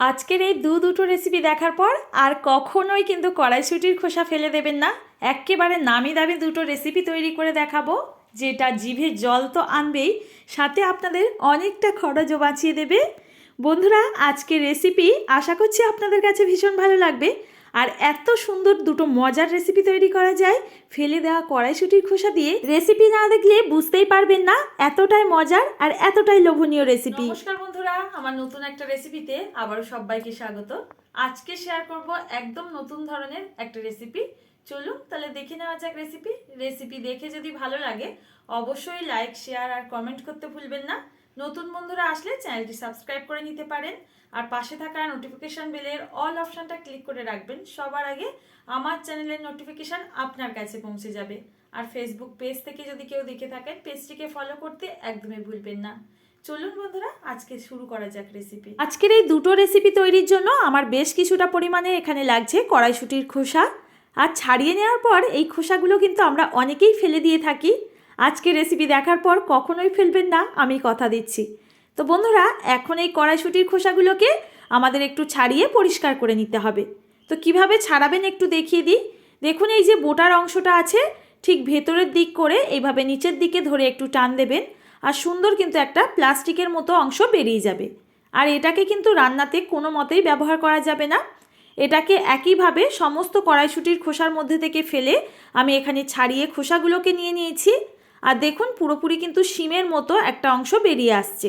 আজকের এই দু দুটো রেসিপি দেখার পর আর কখনোই কিন্তু কড়াইশুটির খোসা ফেলে দেবেন না। একেবারে নামি দামি দুটো রেসিপি তৈরি করে দেখাবো, যেটা জিভে জল তো আনবেই, সাথে আপনাদের অনেকটা খরচও বাঁচিয়ে দেবে। বন্ধুরা, আজকের রেসিপি আশা করছি আপনাদের কাছে ভীষণ ভালো লাগবে। আর এত সুন্দর দুটো মজার রেসিপি তৈরি করা যায়, ফেলে দেওয়া কড়াইশুটির খোসা দিয়ে রেসিপি না দেখলে বুঝতেই পারবেন না এতটাই মজার আর এতটাই লোভনীয় রেসিপি নমস্কার বন্ধুরা, আমার নতুন একটা রেসিপিতে আবারও সবাইকে স্বাগত। আজকে শেয়ার করব একদম নতুন ধরনের একটা রেসিপি চলুন তাহলে দেখে নেওয়া যাক রেসিপি রেসিপি দেখে যদি ভালো লাগে, অবশ্যই লাইক শেয়ার আর কমেন্ট করতে ভুলবেন না। নতুন বন্ধুরা আসলে চ্যানেলটি সাবস্ক্রাইব করে নিতে পারেন। আর পাশে থাকা নোটিফিকেশন বেলের অল অপশানটা ক্লিক করে রাখবেন। সবার আগে আমার চ্যানেলের নোটিফিকেশন আপনার কাছে পৌঁছে যাবে। আর ফেসবুক পেজ থেকে যদি কেউ দেখে থাকেন পেজটিকে ফলো করতে একদমই ভুলবেন না। চলুন বন্ধুরা, আজকে শুরু করা যাক রেসিপি আজকের এই দুটো রেসিপি তৈরির জন্য আমার বেশ কিছুটা পরিমাণে এখানে লাগছে কড়াইশুটির খোসা। আর ছাড়িয়ে নেওয়ার পর এই খোসাগুলো কিন্তু আমরা অনেকেই ফেলে দিয়ে থাকি। আজকে রেসিপি দেখার পর কখনোই ফেলবেন না, আমি কথা দিচ্ছি। তো বন্ধুরা, এখন এই কড়াইশুটির খোসাগুলোকে আমাদের একটু ছাড়িয়ে পরিষ্কার করে নিতে হবে। তো কীভাবে ছাড়াবেন একটু দেখিয়ে দিই। দেখুন, এই যে বোটার অংশটা আছে, ঠিক ভেতরের দিক করে এইভাবে নিচের দিকে ধরে একটু টান দেবেন আর সুন্দর কিন্তু একটা প্লাস্টিকের মতো অংশ বেরিয়ে যাবে। আর এটাকে কিন্তু রান্নাতে কোনো মতেই ব্যবহার করা যাবে না। এটাকে একইভাবে সমস্ত কড়াইশুটির খোসার মধ্যে থেকে ফেলে আমি এখানে ছাড়িয়ে খোসাগুলোকে নিয়ে নিয়েছি। আর দেখুন পুরোপুরি কিন্তু শিমের মতো একটা অংশ বেরিয়ে আসছে।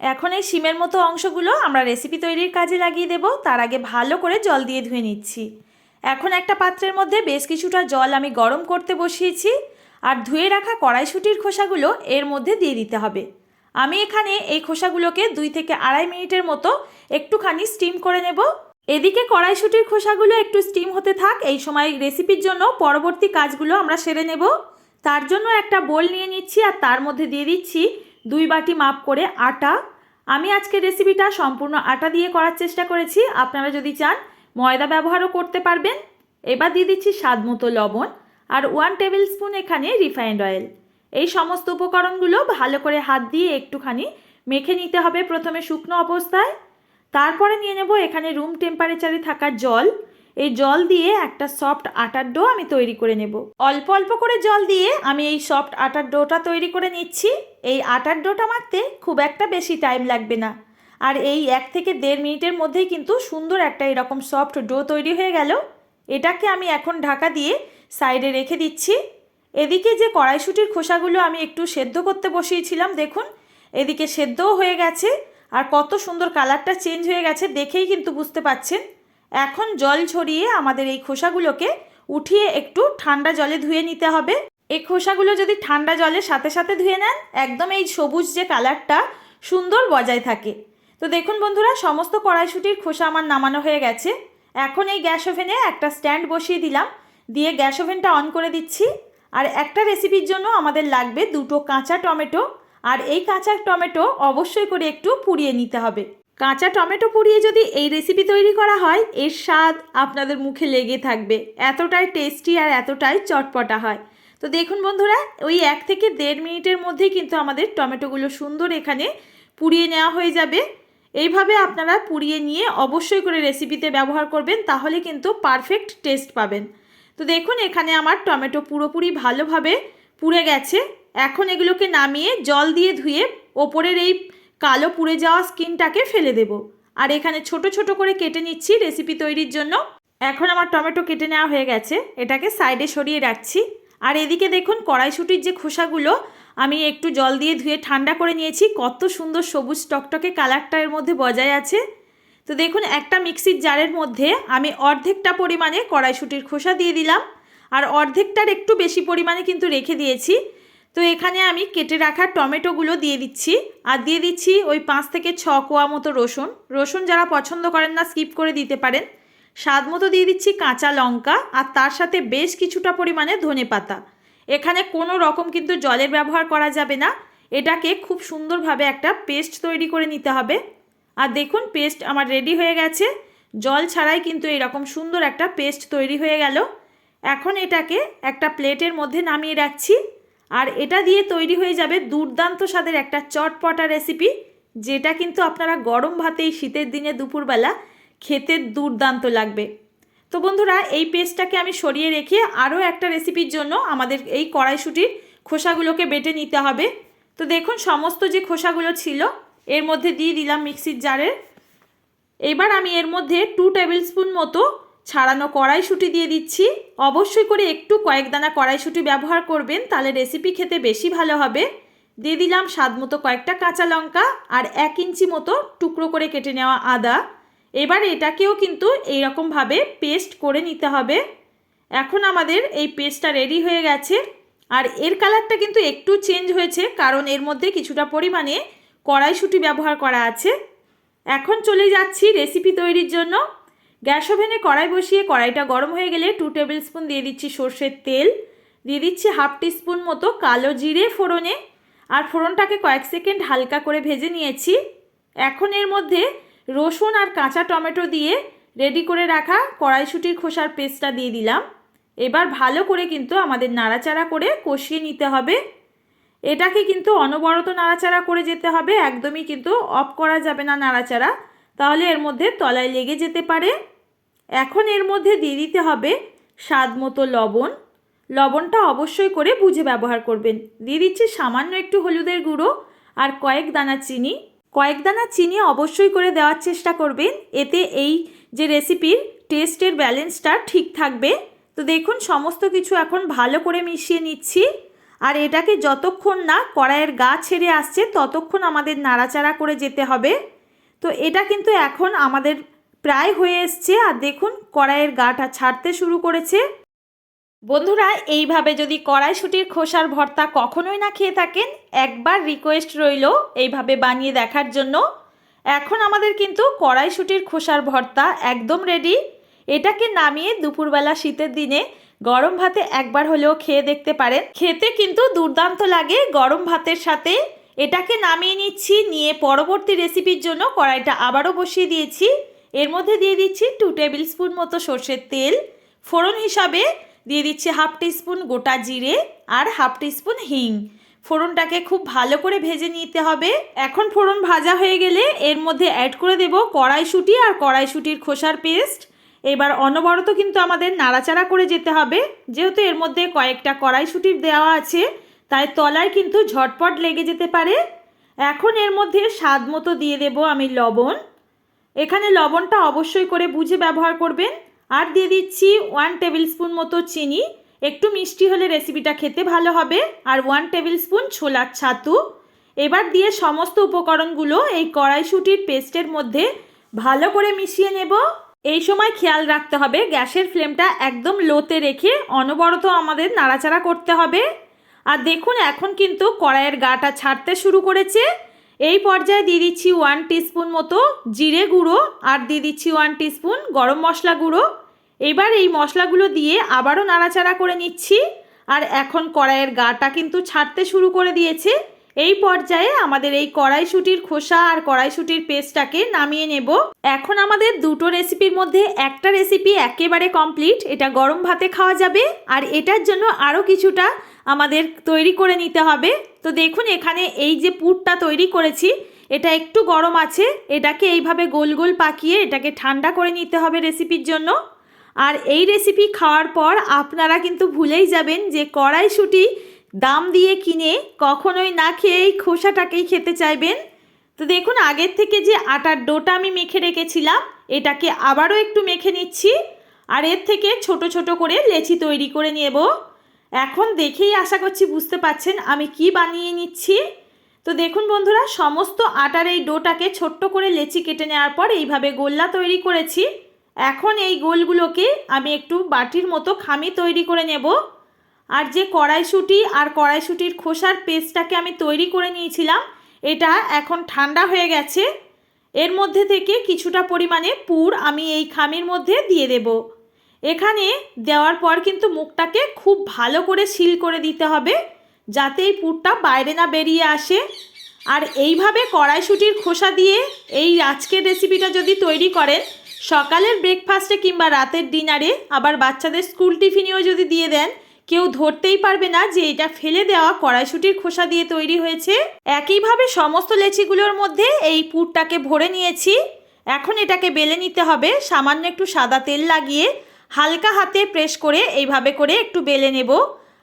এখন এই শিমের মতো অংশগুলো আমরা রেসিপি তৈরির কাজে লাগিয়ে দেব, তার আগে ভালো করে জল দিয়ে ধুয়ে নিচ্ছি। এখন একটা পাত্রের মধ্যে বেশ কিছুটা জল আমি গরম করতে বসিয়েছি আর ধুয়ে রাখা কড়াইশুটির খোসাগুলো এর মধ্যে দিয়ে দিতে হবে। আমি এখানে এই খোসাগুলোকে দুই থেকে আড়াই মিনিটের মতো একটুখানি স্টিম করে নেব। এদিকে কড়াইশুটির খোসাগুলো একটু স্টিম হতে থাক, এই সময় রেসিপির জন্য পরবর্তী কাজগুলো আমরা সেরে নেব। তার জন্য একটা বোল নিয়ে নিচ্ছি আর তার মধ্যে দিয়ে দিচ্ছি দুই বাটি মাপ করে আটা। আমি আজকে রেসিপিটা সম্পূর্ণ আটা দিয়ে করার চেষ্টা করেছি। আপনারা যদি চান, ময়দা ব্যবহারও করতে পারবেন। এবার দিয়ে দিচ্ছি স্বাদ মতো লবণ আর ওয়ান টেবিল স্পুন এখানে রিফাইন্ড অয়েল। এই সমস্ত উপকরণগুলো ভালো করে হাত দিয়ে একটুখানি মেখে নিতে হবে প্রথমে শুকনো অবস্থায়। তারপরে নিয়ে নেব এখানে রুম টেম্পারেচারে থাকা জল। এই জল দিয়ে একটা সফট আটার ডো আমি তৈরি করে নেব। অল্প অল্প করে জল দিয়ে আমি এই সফট আটার ডোটা তৈরি করে নিচ্ছি। এই আটার ডোটা মাখতে খুব একটা বেশি টাইম লাগবে না। আর এই এক থেকে দেড় মিনিটের মধ্যেই কিন্তু সুন্দর একটা এরকম সফট ডো তৈরি হয়ে গেল। এটাকে আমি এখন ঢাকা দিয়ে সাইডে রেখে দিচ্ছি। এদিকে যে কড়াইশুটির খোসাগুলো আমি একটু সেদ্ধ করতে বসিয়েছিলাম, দেখুন, এদিকে সেদ্ধও হয়ে গেছে। আর কত সুন্দর কালারটা চেঞ্জ হয়ে গেছে, দেখেই কিন্তু বুঝতে পাচ্ছেন। এখন জল ছড়িয়ে আমাদের এই খোসাগুলোকে উঠিয়ে একটু ঠান্ডা জলে ধুয়ে নিতে হবে। এই খোসাগুলো যদি ঠান্ডা জলের সাথে সাথে ধুয়ে নেন, একদম এই সবুজ যে কালারটা, সুন্দর বজায় থাকে। তো দেখুন বন্ধুরা, সমস্ত কড়াইশুটির খোসা আমার নামানো হয়ে গেছে। এখন এই গ্যাস ওভেনে একটা স্ট্যান্ড বসিয়ে দিলাম। দিয়ে গ্যাস ওভেনটা অন করে দিচ্ছি। আর একটা রেসিপির জন্য আমাদের লাগবে দুটো কাঁচা টমেটো। আর এই কাঁচা টমেটো অবশ্যই করে একটু পুড়িয়ে নিতে হবে। কাঁচা টমেটো পুড়িয়ে যদি এই রেসিপি তৈরি করা হয়, এর স্বাদ আপনাদের মুখে লেগে থাকবে। এতটাই টেস্টি আর এতটাই চটপটা হয়। তো দেখুন বন্ধুরা, ওই এক থেকে দেড় মিনিটের মধ্যেই কিন্তু আমাদের টমেটোগুলো সুন্দর এখানে পুড়িয়ে নেওয়া হয়ে যাবে। এইভাবে আপনারা পুড়িয়ে নিয়ে অবশ্যই করে রেসিপিতে ব্যবহার করবেন, তাহলে কিন্তু পারফেক্ট টেস্ট পাবেন। তো দেখুন, এখানে আমার টমেটো পুরোপুরি ভালোভাবে পুড়ে গেছে। এখন এগুলোকে নামিয়ে জল দিয়ে ধুয়ে ওপরের এই কালো পুড়ে যাওয়া স্কিনটাকে ফেলে দেব। আর এখানে ছোট ছোট করে কেটে নিচ্ছি রেসিপি তৈরির জন্য। এখন আমার টমেটো কেটে নেওয়া হয়ে গেছে। এটাকে সাইডে সরিয়ে রাখছি। আর এদিকে দেখুন কড়াইশুটির যে খোসাগুলো, আমি একটু জল দিয়ে ধুয়ে ঠান্ডা করে নিয়েছি। কত সুন্দর সবুজ টকটকে কালারটা এর মধ্যে বজায় আছে। তো দেখুন, একটা মিক্সির জারের মধ্যে আমি অর্ধেকটা পরিমাণে কড়াইশুটির খোসা দিয়ে দিলাম। আর অর্ধেকটার একটু বেশি পরিমাণে কিন্তু রেখে দিয়েছি। তো এখানে আমি কেটে রাখা টমেটোগুলো দিয়ে দিচ্ছি। আর দিয়ে দিচ্ছি ওই পাঁচ থেকে ছ কোয়া মতো রসুন। রসুন যারা পছন্দ করেন না, স্কিপ করে দিতে পারেন। স্বাদ মতো দিয়ে দিচ্ছি কাঁচা লঙ্কা আর তার সাথে বেশ কিছুটা পরিমাণে ধনে পাতা। এখানে কোনো রকম কিন্তু জলের ব্যবহার করা যাবে না। এটাকে খুব সুন্দরভাবে একটা পেস্ট তৈরি করে নিতে হবে। আর দেখুন, পেস্ট আমার রেডি হয়ে গেছে। জল ছাড়াই কিন্তু এরকম সুন্দর একটা পেস্ট তৈরি হয়ে গেল। এখন এটাকে একটা প্লেটের মধ্যে নামিয়ে রাখছি। আর এটা দিয়ে তৈরি হয়ে যাবে দুর্দান্ত স্বাদের একটা চটপটা রেসিপি, যেটা কিন্তু আপনারা গরম ভাতেই শীতের দিনে দুপুরবেলা খেতে দুর্দান্ত লাগবে। তো বন্ধুরা, এই পেস্টটাকে আমি সরিয়ে রেখে আরও একটা রেসিপির জন্য আমাদের এই কড়াইশুটির খোসাগুলোকে বেটে নিতে হবে। তো দেখুন, সমস্ত যে খোসাগুলো ছিল, এর মধ্যে দিয়ে দিলাম মিক্সির জারের। এবার আমি এর মধ্যে টু টেবিল স্পুন মতো ছাড়ানো কড়াইশুঁটি দিয়ে দিচ্ছি। অবশ্যই করে একটু কয়েক দানা কড়াইশুঁটি ব্যবহার করবেন, তাহলে রেসিপি খেতে বেশি ভালো হবে। দিয়ে দিলাম স্বাদ মতো কয়েকটা কাঁচা লঙ্কা আর এক ইঞ্চি মতো টুকরো করে কেটে নেওয়া আদা। এবার এটাকেও কিন্তু এইরকমভাবে পেস্ট করে নিতে হবে। এখন আমাদের এই পেস্টটা রেডি হয়ে গেছে। আর এর কালারটা কিন্তু একটু চেঞ্জ হয়েছে, কারণ এর মধ্যে কিছুটা পরিমাণে কড়াইশুঁটি ব্যবহার করা আছে। এখন চলে যাচ্ছি রেসিপি তৈরির জন্য। গ্যাস ওভেনে কড়াই বসিয়ে কড়াইটা গরম হয়ে গেলে টু টেবিল স্পুন দিয়ে দিচ্ছি সর্ষের তেল। দিয়ে দিচ্ছি হাফ টিস্পুন মতো কালো জিরে ফোড়নে। আর ফোড়নটাকে কয়েক সেকেন্ড হালকা করে ভেজে নিয়েছি। এখন এর মধ্যে রসুন আর কাঁচা টমেটো দিয়ে রেডি করে রাখা কড়াইশুটির খোসার পেস্টটা দিয়ে দিলাম। এবার ভালো করে কিন্তু আমাদের নাড়াচাড়া করে কষিয়ে নিতে হবে। এটাকে কিন্তু অনবরত নাড়াচাড়া করে যেতে হবে। একদমই কিন্তু অফ করা যাবে না নাড়াচাড়া। তাহলে এর মধ্যে তলায় লেগে যেতে পারে। এখন এর মধ্যে দিয়ে দিতে হবে স্বাদ মতো লবণ। লবণটা অবশ্যই করে বুঝে ব্যবহার করবেন। দিয়ে দিচ্ছি সামান্য একটু হলুদের গুঁড়ো আর কয়েক দানা চিনি। কয়েক দানা চিনি অবশ্যই করে দেওয়ার চেষ্টা করবেন। এতে এই যে রেসিপির টেস্টের ব্যালেন্সটা ঠিক থাকবে। তো দেখুন, সমস্ত কিছু এখন ভালো করে মিশিয়ে নিচ্ছি। আর এটাকে যতক্ষণ না কড়াইয়ের গা ছেড়ে আসছে, ততক্ষণ আমাদের নাড়াচাড়া করে যেতে হবে। তো এটা কিন্তু এখন আমাদের প্রায় হয়ে এসছে আর দেখুন কড়াইয়ের গাটা ছাড়তে শুরু করেছে। বন্ধুরা, এইভাবে যদি কড়াইশুটির খোসার ভর্তা কখনোই না খেয়ে থাকেন, একবার রিকোয়েস্ট রইল এইভাবে বানিয়ে দেখার জন্য। এখন আমাদের কিন্তু কড়াইশুটির খোসার ভর্তা একদম রেডি এটাকে নামিয়ে দুপুরবেলা শীতের দিনে গরম ভাতে একবার হলেও খেয়ে দেখতে পারেন। খেতে কিন্তু দুর্দান্ত লাগে গরম ভাতের সাথে। এটাকে নামিয়ে নিচ্ছি, নিয়ে পরবর্তী রেসিপির জন্য কড়াইটা আবারও বসিয়ে দিয়েছি। এর মধ্যে দিয়ে দিচ্ছি টু টেবিল স্পুন মতো সর্ষের তেল। ফোড়ন হিসাবে দিয়ে দিচ্ছি হাফ টিস্পুন গোটা জিরে আর হাফ টিস্পুন হিং। ফোড়নটাকে খুব ভালো করে ভেজে নিতে হবে। এখন ফোড়ন ভাজা হয়ে গেলে এর মধ্যে অ্যাড করে দেব কড়াইশুঁটি আর কড়াইশুঁটির খোসার পেস্ট এবার অনবরত কিন্তু আমাদের নাড়াচাড়া করে যেতে হবে। যেহেতু এর মধ্যে কয়েকটা কড়াইশুঁটির দেওয়া আছে, তাই তলায় কিন্তু ঝটপট লেগে যেতে পারে। এখন এর মধ্যে স্বাদ মতো দিয়ে দেব আমি লবণ। এখানে লবণটা অবশ্যই করে বুঝে ব্যবহার করবেন। আর দিয়ে দিচ্ছি ওয়ান টেবিল স্পুন মতো চিনি। একটু মিষ্টি হলে রেসিপিটা খেতে ভালো হবে। আর ওয়ান টেবিল স্পুন ছোলার ছাতু। এবার দিয়ে সমস্ত উপকরণগুলো এই কড়াইশুটির পেস্টের মধ্যে ভালো করে মিশিয়ে নেব। এই সময় খেয়াল রাখতে হবে, গ্যাসের ফ্লেমটা একদম লোতে রেখে অনবরত আমাদের নাড়াচাড়া করতে হবে। আর দেখুন, এখন কিন্তু কড়াইয়ের গাটা ছাড়তে শুরু করেছে। এই পর্যায়ে দিয়ে দিচ্ছি ওয়ান টিস্পুন মতো জিরে গুঁড়ো আর দিয়ে দিচ্ছি ওয়ান টিস্পুন গরম মশলা গুঁড়ো। এবার এই মশলাগুলো দিয়ে আবারও নাড়াচাড়া করে নিচ্ছি। আর এখন কড়াইয়ের গাটা কিন্তু ছাড়তে শুরু করে দিয়েছে। এই পর্যায়ে আমাদের এই কড়াইশুটির খোসা আর কড়াইশুটির পেস্টটাকে নামিয়ে নেব। এখন আমাদের দুটো রেসিপির মধ্যে একটা রেসিপি একেবারে কমপ্লিট এটা গরম ভাতে খাওয়া যাবে। আর এটার জন্য আরও কিছুটা আমাদের তৈরি করে নিতে হবে। তো দেখুন, এখানে এই যে পুরটা তৈরি করেছি, এটা একটু গরম আছে। এটাকে এইভাবে গোল গোল পাকিয়ে এটাকে ঠান্ডা করে নিতে হবে রেসিপির জন্য। আর এই রেসিপি খাওয়ার পর আপনারা কিন্তু ভুলেই যাবেন যে কড়াইশুঁটি দাম দিয়ে কিনে কখনোই না খেয়ে এই খোসাটাকেই খেতে চাইবেন। তো দেখুন, আগের থেকে যে আটার ডোটা আমি মেখে রেখেছিলাম, এটাকে আবারও একটু মেখে নিচ্ছি। আর এর থেকে ছোট ছোট করে লেচি তৈরি করে নেব। এখন দেখেই আশা করছি বুঝতে পাচ্ছেন আমি কি বানিয়ে নিচ্ছি। তো দেখুন বন্ধুরা, সমস্ত আটার এই ডোটাকে ছোট্ট করে লেচি কেটে নেওয়ার পর এইভাবে গোল্লা তৈরি করেছি। এখন এই গোলগুলোকে আমি একটু বাটির মতো খামি তৈরি করে নেব। আর যে কড়াইশুঁটি আর কড়াইশুঁটির খোসার পেস্টটাকে আমি তৈরি করে নিয়েছিলাম, এটা এখন ঠান্ডা হয়ে গেছে। এর মধ্যে থেকে কিছুটা পরিমাণে পুর আমি এই খামির মধ্যে দিয়ে দেব। এখানে দেওয়ার পর কিন্তু মুখটাকে খুব ভালো করে সিল করে দিতে হবে, যাতে এই পুরটা বাইরে না বেরিয়ে আসে। আর এইভাবে কড়াইশুঁটির খোসা দিয়ে এই আজকের রেসিপিটা যদি তৈরি করেন, সকালের ব্রেকফাস্টে কিংবা রাতের ডিনারে আবার বাচ্চাদের স্কুল টিফিনেও যদি দিয়ে দেন, কেউ ধরতেই পারবে না যে এটা ফেলে দেওয়া কড়াইশুটির খোসা দিয়ে তৈরি হয়েছে। একইভাবে সমস্ত লেচিগুলোর মধ্যে এই পুরটাকে ভরে নিয়েছি। এখন এটাকে বেলে নিতে হবে, সামান্য একটু সাদা তেল লাগিয়ে হালকা হাতে প্রেস করে এইভাবে করে একটু বেলে নেব।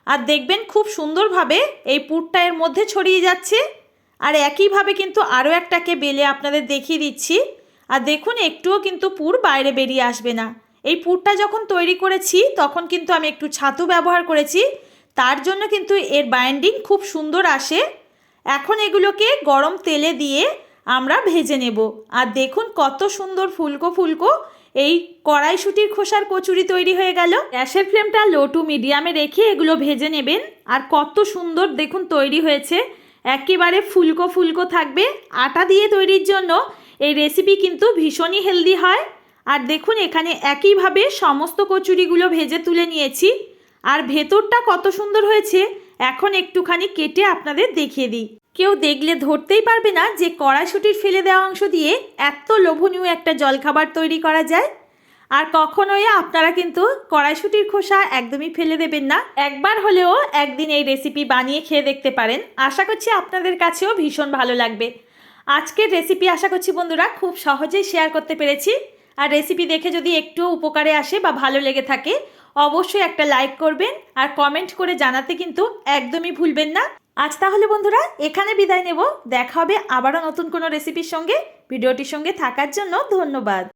আর দেখবেন খুব সুন্দরভাবে এই পুরটা এর মধ্যে ছড়িয়ে যাচ্ছে। আর একইভাবে কিন্তু আরও একটাকে বেলে আপনাদের দেখিয়ে দিচ্ছি। আর দেখুন, একটুও কিন্তু পুর বাইরে বেরিয়ে আসবে না। এই পুরটা যখন তৈরি করেছি, তখন কিন্তু আমি একটু ছাতু ব্যবহার করেছি। তার জন্য কিন্তু এর বাইন্ডিং খুব সুন্দর আসে। এখন এগুলোকে গরম তেলে দিয়ে আমরা ভেজে নেব। আর দেখুন কত সুন্দর ফুলকো ফুলকো এই কড়াইশুটির খোসার কচুরি তৈরি হয়ে গেল। গ্যাসের ফ্লেমটা লো টু মিডিয়ামে রেখে এগুলো ভেজে নেবেন। আর কত সুন্দর দেখুন তৈরি হয়েছে। একেবারে ফুলকো ফুলকো থাকবে। আটা দিয়ে তৈরির জন্য এই রেসিপি কিন্তু ভীষণই হেলদি হয়। আর দেখুন এখানে একইভাবে সমস্ত কচুরিগুলো ভেজে তুলে নিয়েছি। আর ভেতরটা কত সুন্দর হয়েছে। এখন একটুখানি কেটে আপনাদের দেখিয়ে দিই। কেউ দেখলে ধরতেই পারবে না যে কড়াইশুটির ফেলে দেওয়া অংশ দিয়ে এত লোভনীয় একটা জলখাবার তৈরি করা যায়। আর কখনোই আপনারা কিন্তু কড়াইশুটির খোসা একদমই ফেলে দেবেন না। একবার হলেও একদিন এই রেসিপি বানিয়ে খেয়ে দেখতে পারেন। আশা করছি আপনাদের কাছেও ভীষণ ভালো লাগবে। আজকের রেসিপি আশা করছি বন্ধুরা খুব সহজেই শেয়ার করতে পেরেছি। আর রেসিপি দেখে যদি একটু উপকারে আসে বা ভালো লেগে থাকে, অবশ্যই একটা লাইক করবেন। আর কমেন্ট করে জানাতে কিন্তু একদমই ভুলবেন না। আজ তাহলে বন্ধুরা, এখানে বিদায় নেব। দেখা হবে আবারও নতুন কোনো রেসিপির সঙ্গে। ভিডিওটির সঙ্গে থাকার জন্য ধন্যবাদ।